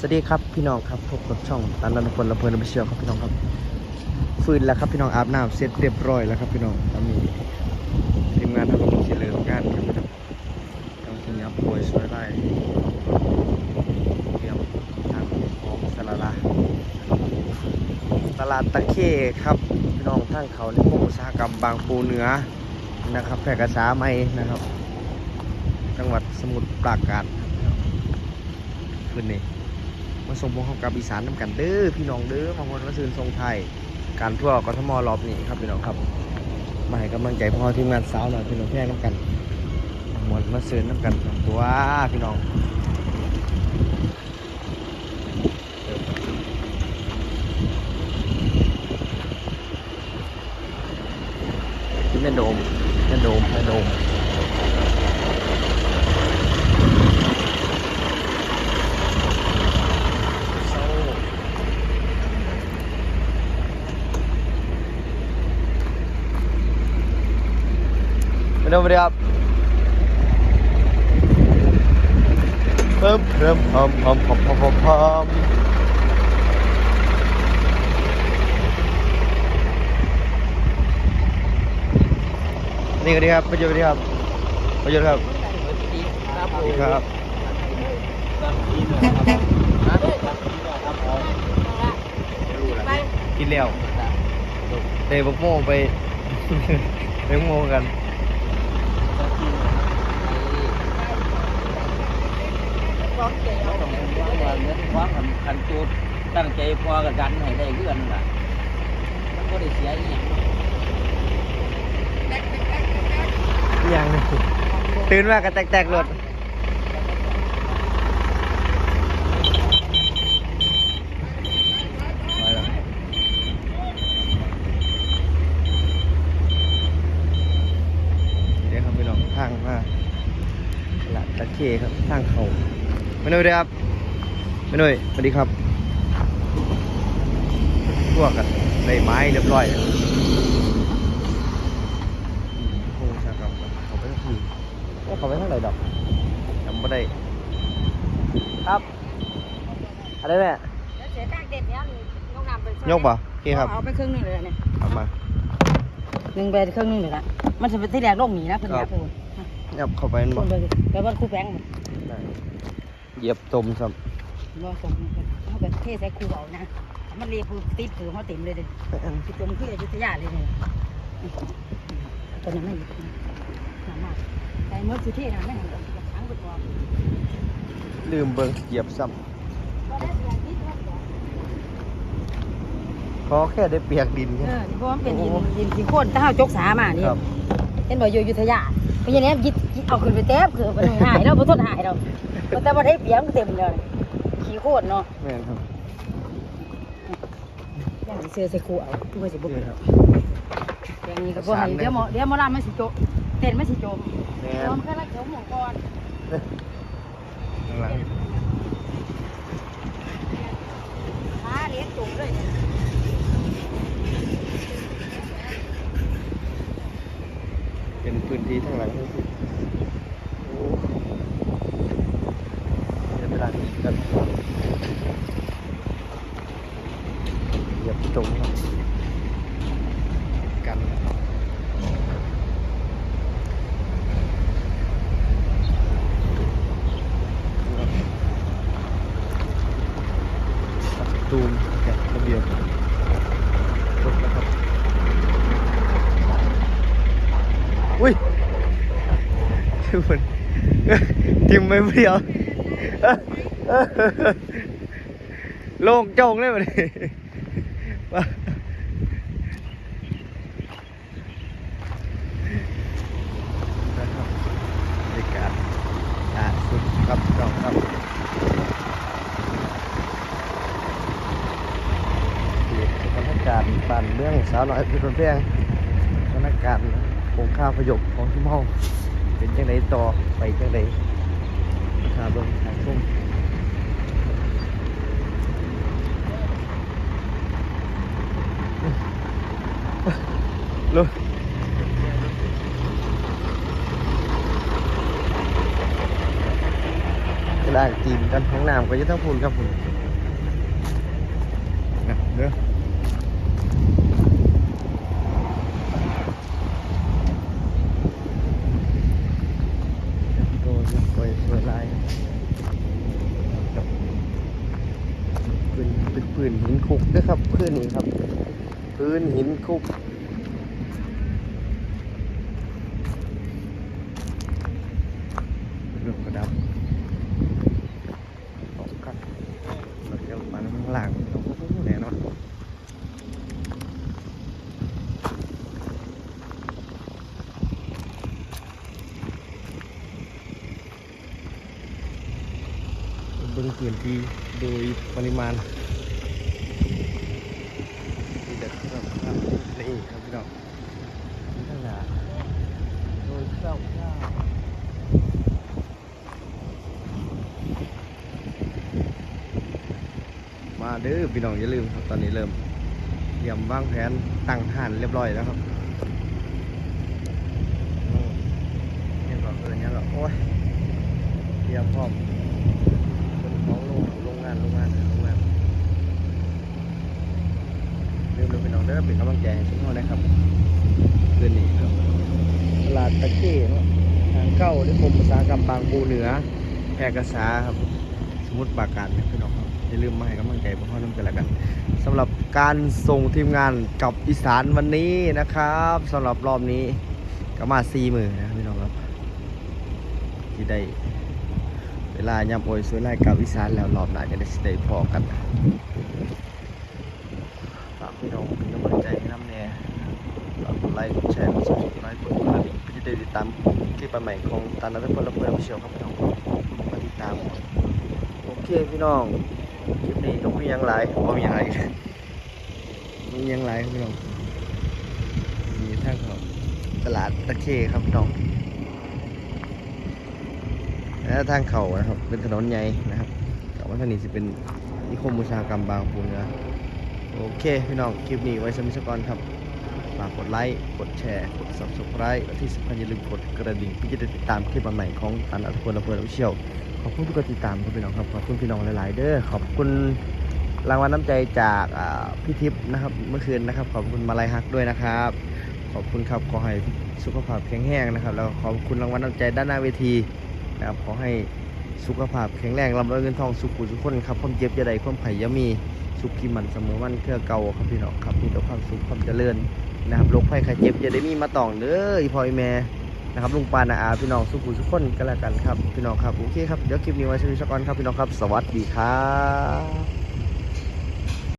สวัสดีครับพี่น้องครับพบกับช่องตันรันพลลำเพลินลำเชียวครับพี่น้องครับฟื้นแล้วครับพี่น้องอาบน้ำเสร็จเรียบร้อยแล้วครับพี่น้องตอนนี้ทีมงานทำกำลังสิเริ่มงานครับพี่น้องกำลังสิยับโปรยสวยไล่เตรียมทางของสลาลาตลาดตะเข้ครับพี่น้องทางเขาในพวกอุตสาหกรรมบางปูเหนือนะครับแพร่กษาใหม่นะครับ จังหวัดสมุทรปราการครับคืนนี้ มาส่งพวกเขากับอีสานน้ำกันเด้อพี่น้องเด้อบางคนมาซื้อทรงไทย การทั่วกทมรอบนี้ครับพี่น้องครับ มาให้กำลังใจพ่อทีมงานสาวหน่อยพี่น้องแพ่น้ำกันหมดมาซื้อน้ำกันสองตัวพี่น้องที่แม่โดมแม่โดมแม่โดม ไมาดูมาดูครับเพิ่มเพิ่มพอมพอมพอมพอมพอมพอมนี่ก็ดีครับไประโยชน์ดีครับไประโยชน์ครับสวัสดีครับกินแล้วเตะบักโม่ไปเลี้ยงโม่กัน ต้องวางวางเงินวางขันขันจูดตั้งใจพอกับกันให้ได้เพื่อนล่ะมันก็ได้เสียอีหยังอย่างหนึงตื่นมากก็แตกๆรถไปแล้วเดี๋ยวครับพี่น้องทางมาละตะเคครับทางเขา ไม่หนุ่ยเด้อครับไม่หนุ่ยสวัสดีครับพวกกันได้ไม้เรียบร้อยโอ้ชากรรมเขาไปทั้งคืนว่าเขาไปทั้งไหนดอกจำไม่ได้ ครับอะไรแม่เสียตั้งเด็ดเนี้ยยกน้ำไปยกป่ะโอเคครับเอาไปครึ่งหนึงเลยเนี่ยเอามาหนึ่งไปครึ่งหนึงเลยละมันจะเป็นที่แรกโลกหนีนะเพิ่นครันะบเพิ่นยับเข้าไปนั่นคบ่นไปไปบ้านครูแบงค์ได้ เหยียบตมซ้บ่ส่งเขาก็เทใส่ครูเอานะ มันเรียกคือติดคือเขาเต็มเลยเด้ำคือจมคืออยุธยาเลยเนี่ยตอนนั้นไม่หยุดสามารถแต่เมื่อสุเทศนะไม่เห็นกับช้างไปก่อนลืมเบิ่งเหยียบซ้ก็ได้เสียติดว่าำขอแค่ได้เปียกดินเอแค่อเพราะมันเป็นดินดินที่โค่นถ้าเอาจกสามานี่ครับเห็นบ่อยู่อยุธยาเพราะฉะนั้นยิดยิดเอาขึ้นไปแทบคือมันหายแล้วบ่ทนหายแล้ว แต่บ่ได้เปียกมันเต็มเลยขี้โคตรเนาะแม่นครับย่างสิเสื้อใส่ครูเอาคือว่าสิบ่นี่เป็นครับอย่างนี้ก็บ่ให้เดี๋ยวหมอเดี๋ยวหมอลำมันสิโจมเต้นมันสิโจมแม่โจนมแค่ละโจมหมอก่อนข้างหลังขาเลี้ยงจุ่มเลยเนี่ยเป็นพื้นที่ข้างหลังทั้งสิ้นโอ้เดี๋ยวเวลานี้ กันเหยียบตรงกันตูมแกะระเบียบกดนะครับ อุ้ยทุกคนทิมไม่เดียว โล่งโจงเลยมันนะครับรรยากาศล่าสุดครับน้องครับสถาการณ์บ้านเมืองสาวน้อยพี่คนเพียงสถาการณ์โครงข้าวพยพของทุ่มเฮาเป็นจังไดต่อไปจังไดข้าเบิ่งทางส้ม ลุเวลาล่างตีนกันห้องน้ำก็อยังทั้งพูนครับผมนะเด้อโอ้ยสวยสวยลายครับพื้นเป็นพื้นหินคุกนะครับพื้นนี้ครับ พื้นหินคุก เรื่องกระดับออกกันเราจะมาข้างหลังเราก็รู้แน่นอนเบิ่ง พื้นที่โดยปริมาณนี่เด็ดครับนี่ครับพี่น้องนี่ทั้งหนาโดยคร่าวๆมาเด้อพี่น้องอย่าลืมครับตอนนี้เริ่มเตรียมวางแผนตั้งฐานเรียบร้อยแล้วครับเนี่ยก็เออเนี่ยก็โอ้ยเตรียมพร้อม โรงโรงงานโรงงานโรงงานลืมเลยพี่น้องเด้อเป็นกำลังใจให้ทุกคนนะครับคืนนี้ครับตลาดตะเข้เนาะทางเข้าที่กรมอุตสาหกรรมบางปูเหนือแพร่กษาครับ สมุดปราการนะพี่น้องครับอย่าลืมมาให้กำลังใจพวกเขาน้ำกันละกันสำหรับการส่งทีมงานกับอีสานวันนี้นะครับสำหรับรอบนี้ก็มาซีมือนะพี่น้องครับที่ได้ เวลายำโอยสวยไล่กับอีสานแล้วรอบหน้าจะได้สิได้พอกันฝากพี่น้องเป็นกำลังใจให้น้ำแน่ฝากกดไลค์กดแชร์กดซับสไครต์กดกระดิ่งเพื่อจะได้ติดตามคลิปใหม่ของตาลนัทพลและเพื่อนเชียวครับพี่น้องมาติดตามโอเคพี่น้องคลิปนี้ต้องมีหยังหลายบ่มีหยังหลายมีหยังหลายครับพี่น้องมีทางของตลาดตะเคครับพี่น้อง และทางเขานะครับ เป็นถนนใหญ่นะครับแต่ว่าทางนี้จะเป็นนิคมอุตสาหกรรมบางปูเนื้อโอเค พี่น้อง คลิปนี้ไว้สมิสกรครับฝากกดไลค์ กดแชร์ กด subscribe และที่สำคัญอย่าลืมกดกระดิ่งเพื่อจะได้ติดตามคลิปใหม่ของตันอัตพลและเพื่อนเชี่ยว ขอบคุณทุกการติดตามครับพี่น้องครับ ขอบคุณพี่น้องหลายๆ เด้อ ขอบคุณรางวัลน้ำใจจากพี่ทิพย์นะครับ เมื่อคืนนะครับ ขอบคุณมาลายฮักด้วยนะครับ ขอบคุณครับ ขอให้สุขภาพแข็งแรงนะครับ แล้วขอบคุณรางวัลน้ำใจด้านหน้าเวที นะครับขอให้สุขภาพแข็งแรงรำรวยเงินทองสุขุสุขคนครับความเจ็บจะใดความไผ่ยามีสุขที่มันเสมอวันเครือเก่าครับพี่น้องครับมีแต่ความสุขความเจริญนะครับโรคภัยไข้เจ็บจะได้มีมาตองเด้ออีพ่อยแม่นะครับลุงปานาอาพี่น้องสุขุสุขคนกันแล้วกันครับพี่น้องครับโอเคครับเดี๋ยวคลิปนี้ไว้ชมสักก่อนครับพี่น้องครับ สวัสดีครับ